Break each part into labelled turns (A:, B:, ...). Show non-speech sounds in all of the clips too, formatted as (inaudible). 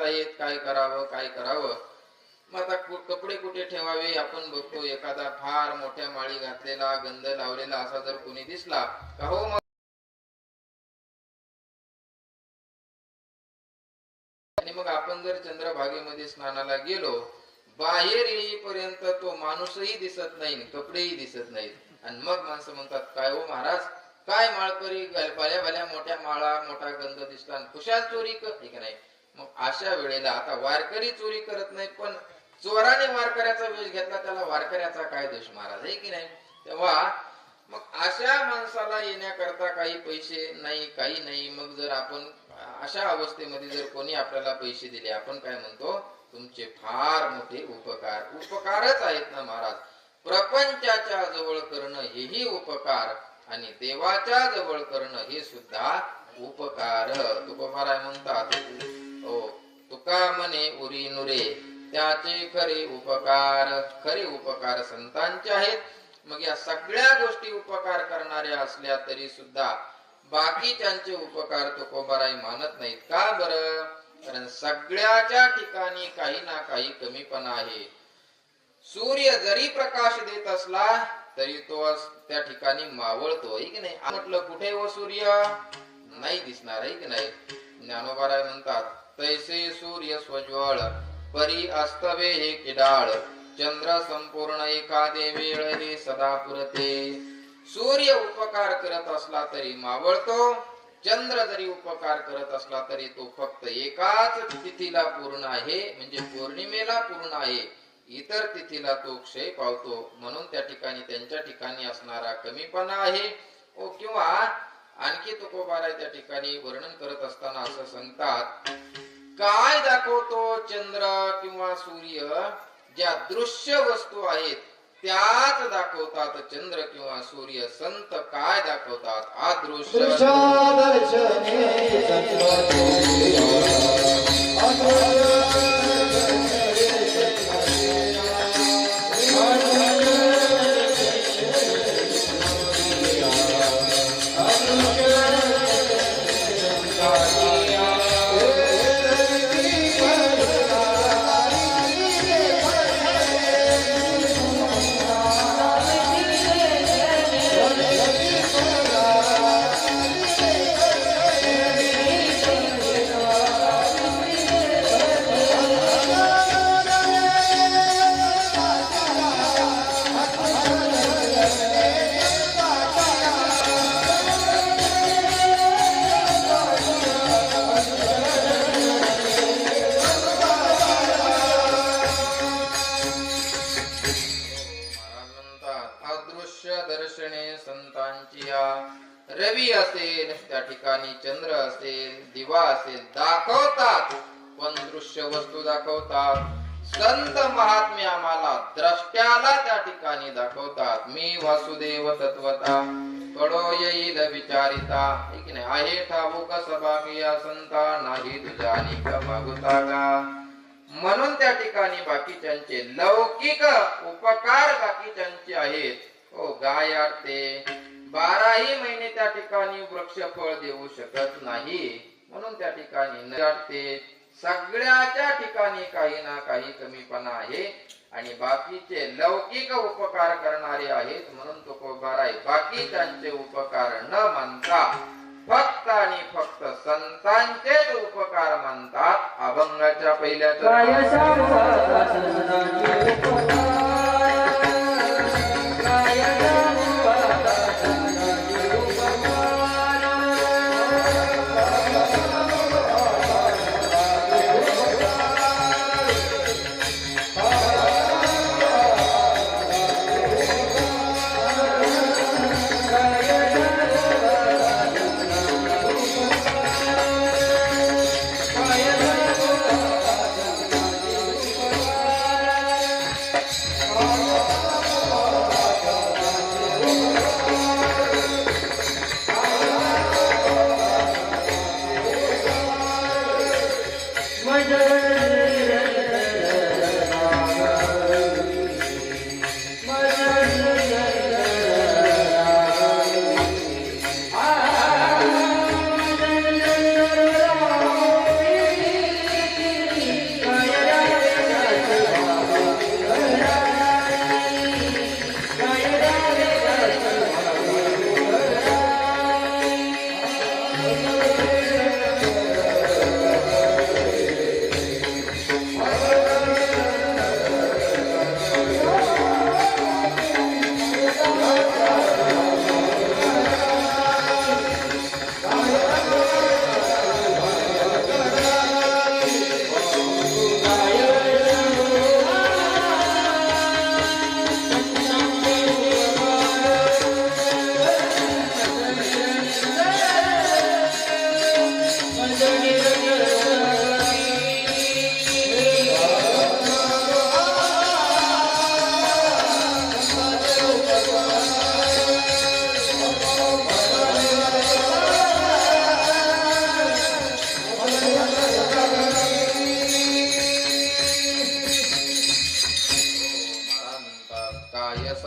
A: आहेत काय करावं काय करावं? मग आता कपडे कुठे ठेवावे? आपण बघतो एखादा फार मोठ्या माळी घातलेला गंध लावलेला असा जर कोणी दिसला का हो मग? आणि मग आपण जर चंद्रभागेमध्ये स्नानाला गेलो बाहेर येईपर्यंत तो माणूसही दिसत नाही कपडेही दिसत नाहीत. आणि मग माणसं म्हणतात काय हो महाराज? काय माळकरी भल्या भल्या मोठ्या माळा मोठा गंध दिसला आणि कुशाल चोरी कर हे का नाही? मग अशा वेळेला आता वारकरी चोरी करत नाही पण चोराने वारकऱ्याचा वेश घेतला त्याला वारकऱ्याचा काय दोष महाराज आहे की नाही? तेव्हा मग अशा माणसाला येण्याकरता काही पैसे नाही काही नाही. मग जर आपण अशा अवस्थेमध्ये जर कोणी आपल्याला पैसे दिले आपण काय म्हणतो? तुमचे फार मोठे उपकार. उपकारच आहेत ना महाराज. प्रपंचाच्या जवळ करणं हेही उपकार आणि देवाच्या जवळ करणं हे सुद्धा उपकार. तुकोबाराय म्हणतात. हो तुका म्हणे उरी नुरे त्याचे खरे उपकार खरे उपकार संतांचे आहेत. मग या सगळ्या गोष्टी उपकार करणाऱ्या असल्या तरी सुद्धा बाकीच्यांचे उपकार तुकोबाराई मानत नाहीत का बर? कारण सगळ्याच्या ठिकाणी काही ना काही कमीपणा आहे. सूर्य जरी प्रकाश देत असला तरी तो त्या ठिकाणी मावळतो आहे की नाही? म्हटलं कुठे व सूर्य? नाही दिसणार आहे की नाही? ज्ञानोबाराय म्हणतात तैसे सूर्य स्वज्वळ परी अस्तवे हे किडाळ चंद्र संपूर्ण एखादे वेळ हे सदा पुरते. सूर्य उपकार करत असला तरी मावळतो चंद्र जरी उपकार करत असला तरी तो फक्त एकाच तिथीला पूर्ण आहे म्हणजे पौर्णिमेला पूर्ण आहे. इतर तिथीला तो क्षय पावतो म्हणून त्या ठिकाणी त्यांच्या ठिकाणी असणारा कमीपणा आहे. किंवा आणखी तुकोबाला त्या ठिकाणी वर्णन करत असताना असं सांगतात काय दाखवतो चंद्र किंवा सूर्य? ज्या दृश्य वस्तू आहेत त्याच दाखवतात चंद्र किंवा सूर्य. संत काय दाखवतात? अदृश्य. रवी असेल त्या ठिकाणी चंद्र असेल दिवा असेल दाखवतात. पण दृश्य वस्तू दाखवतात. संत महात्मे आम्हाला द्रष्ट्याला त्या ठिकाणी दाखवतात. मी वासुदेव तत्वता कडो येईल विचारिता. हे नाही आहे ठाऊक सभागिया संता नाही तुझ्या मागुता का? म्हणून त्या ठिकाणी बाकीच्यांचे लौकिक उपकार बाकीच्यांचे आहेत. हो गाय आटते बाराही महिने त्या ठिकाणी वृक्ष फळ देऊ शकत नाही. म्हणून त्या ठिकाणी न सगळ्याच्या ठिकाणी काही ना काही कमीपणा आहे. आणि बाकीचे लौकिक उपकार करणारे आहेत. म्हणून तो बाराही. बाकी त्यांचे उपकार न मानता फक्त आणि फक्त संतांचे उपकार मानतात. अभंगाच्या पहिल्या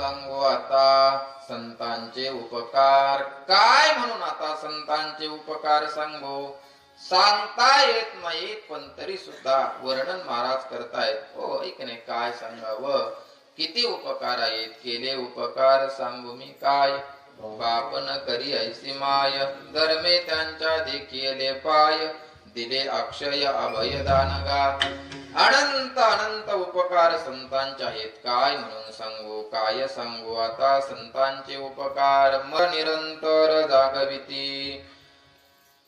B: सांगू आता संतांचे उपकार.
A: काय म्हणून आता संतांचे उपकार सांगू? सांगता येत नाही पण तरी सुद्धा वर्णन महाराज करतायत. हो ऐकणे काय सांगावं? किती उपकार आहेत? केले उपकार सांगू मी काय? बापन करी ऐसी माय धर्मे त्यांच्या देखिले पाय. दिले अक्षय अभय दानगा अनंत अनंत उपकार संतांचे आहेत काय म्हणून सांगू? काय सांगू? आता संतांचे उपकार म निरंतर जागविती.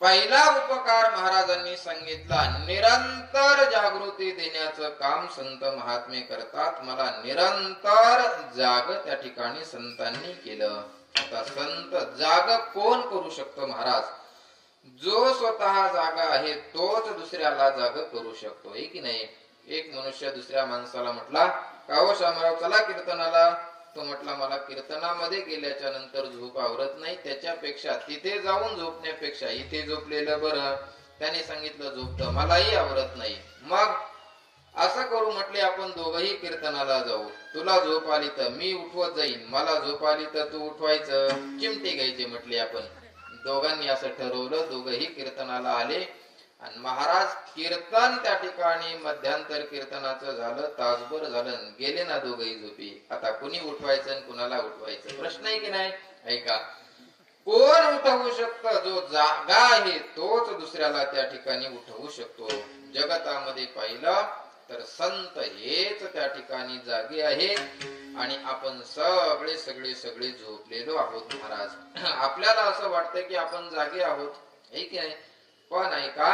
A: पहिला उपकार महाराजांनी सांगितला निरंतर जागृती देण्याचं काम संत महात्मे करतात. मला निरंतर जाग त्या ठिकाणी संतांनी केलं. आता संत जाग कोण करू शकतो महाराज? जो स्वतः जागा आहे तोच दुसऱ्याला जाग करू शकतो. हे की नाही? एक मनुष्य दुसऱ्या माणसाला म्हटला काहो शामराव चला कीर्तनाला. तो म्हटला मला कीर्तनामध्ये गेल्याच्यानंतर झोप आवरत नाही. त्याच्यापेक्षा तिथे जाऊन झोपण्यापेक्षा इथे झोपलेलं बरं. त्याने सांगितलं झोपत मलाही आवरत नाही. मग असं करू म्हटले आपण दोघही कीर्तनाला जाऊ. तुला झोप आली तर मी उठवत जाईन. मला झोप आली तर तू उठवायचं. चिमटे घ्यायचे म्हटले आपण. दोघांनी असं ठरवलं दोघही कीर्तनाला आले. आणि महाराज कीर्तन त्या ठिकाणी मध्यांतर कीर्तनाचं झालं तासभर झालं गेले ना दोघही झोपी. आता कुणी उठवायचं आणि कुणाला उठवायचं? प्रश्न आहे की नाही? ऐका. कोण उठवू शकत? जो जागा आहे तोच दुसऱ्याला त्या ठिकाणी उठवू शकतो. जगतामध्ये पाहिलं तर संत हेच त्या ठिकाणी जागे आहेत आणि आपण सगळे सगळे सगळे झोपलेलो आहोत महाराज. (clears throat) आपल्याला असं वाटतं की आपण जागे आहोत. हे की नाही पण ऐका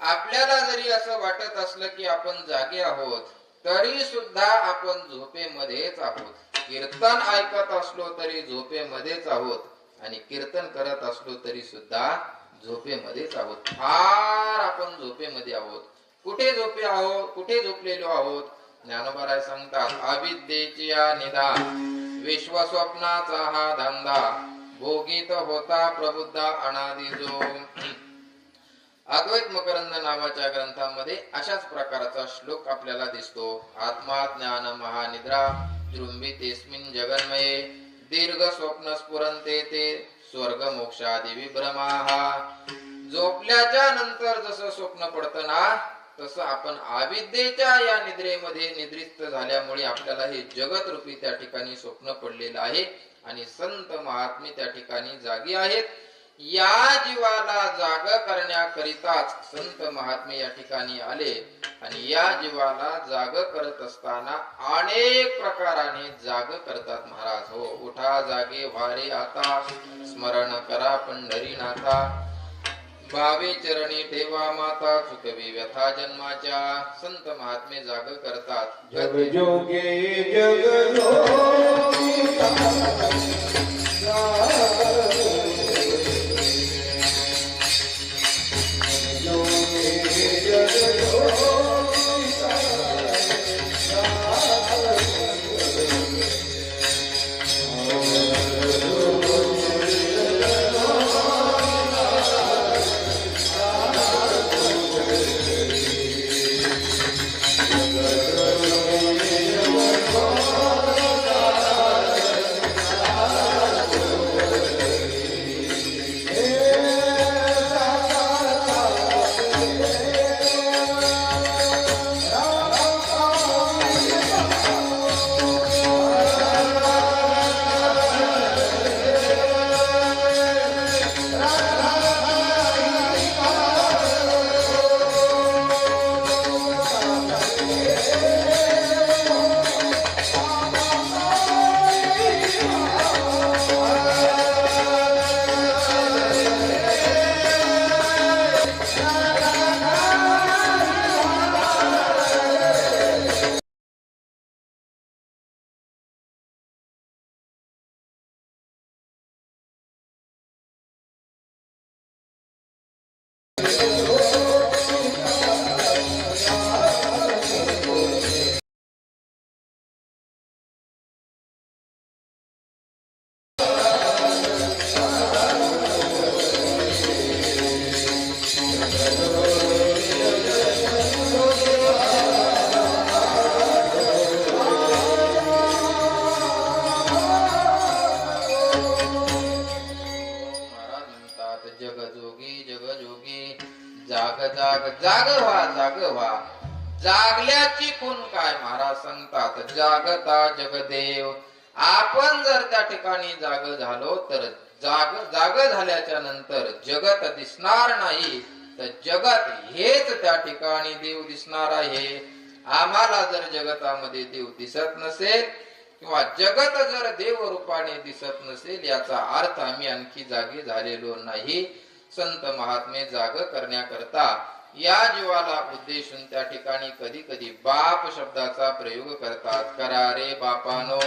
A: आपल्याला जरी असं वाटत असलं की आपण जागे आहोत तरी सुद्धा आपण झोपेमध्येच आहोत. कीर्तन ऐकत असलो तरी झोपेमध्येच आहोत आणि कीर्तन करत असलो तरी सुद्धा झोपेमध्येच आहोत. फार आपण झोपेमध्ये आहोत. कुठे झोपे आहोत कुठे झोपलेलो आहोत? ज्ञानोबाराय सांगतात अविद्येची या निदा विश्व स्वप्नाचा हा धंदा भोगीत होता प्रबुद्ध अनादिजो. अद्वैत मकरंद नावाच्या ग्रंथामध्ये अशाच प्रकारचा श्लोक आपल्याला दिसतो. आत्मा ज्ञान महानिद्रा तेस्मिन जगन्मये दीर्घ स्वप्न स्फुरंते ते स्वर्ग मोक्षादी विभ्रमा. झोपल्याच्या नंतर जसं स्वप्न पडतं ना तसं आपण आविद्येच्या या निद्रेमध्ये निद्रिस्त झाल्यामुळे आपल्याला हे जगत रूपी त्या ठिकाणी स्वप्न पडलेलं आहे आणि संत महात्मे त्या ठिकाणी जागी आहेत. या जीवाला जाग करण्याकरिताच संत महात्मे या ठिकाणी आले आणि या जीवाला जाग करत असताना अनेक प्रकाराने जाग करतात महाराज. हो उठा जागे वारे आता स्मरण करा पंढरीनाथा. भावे चरणी ठेवा माता चुकवी व्यथा जन्माच्या. संत महात्मे जाग करतात.
B: जग जोगे जग
A: जागल्याची खून काय महाराज सांगतात? जागता जगदेव. आपण जर त्या ठिकाणी जाग झालो तर जाग जाग झाल्याच्यानंतर जगत दिसणार नाही. तर जगत हेच त्या ठिकाणी देव दिसणार आहे. आम्हाला जर जगतामध्ये देव दिसत नसेल किंवा जगत जर देव रूपाने दिसत नसेल याचा अर्थ आम्ही आणखी जागी झालेलो नाही. संत महात्मे जाग करण्याकरता या जीवाला उद्देशून त्या ठिकाणी कधी कधी बाप शब्दाचा प्रयोग करतात. करा रे बापानो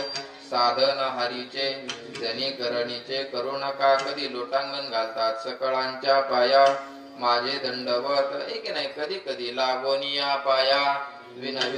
A: साधन हरीचे जनी करणीचे करू नका. कधी लोटांगण घालतात सकळांच्या पाया. माझे दंडवत एक नाही कधी कधी लागोनिया पाया. विना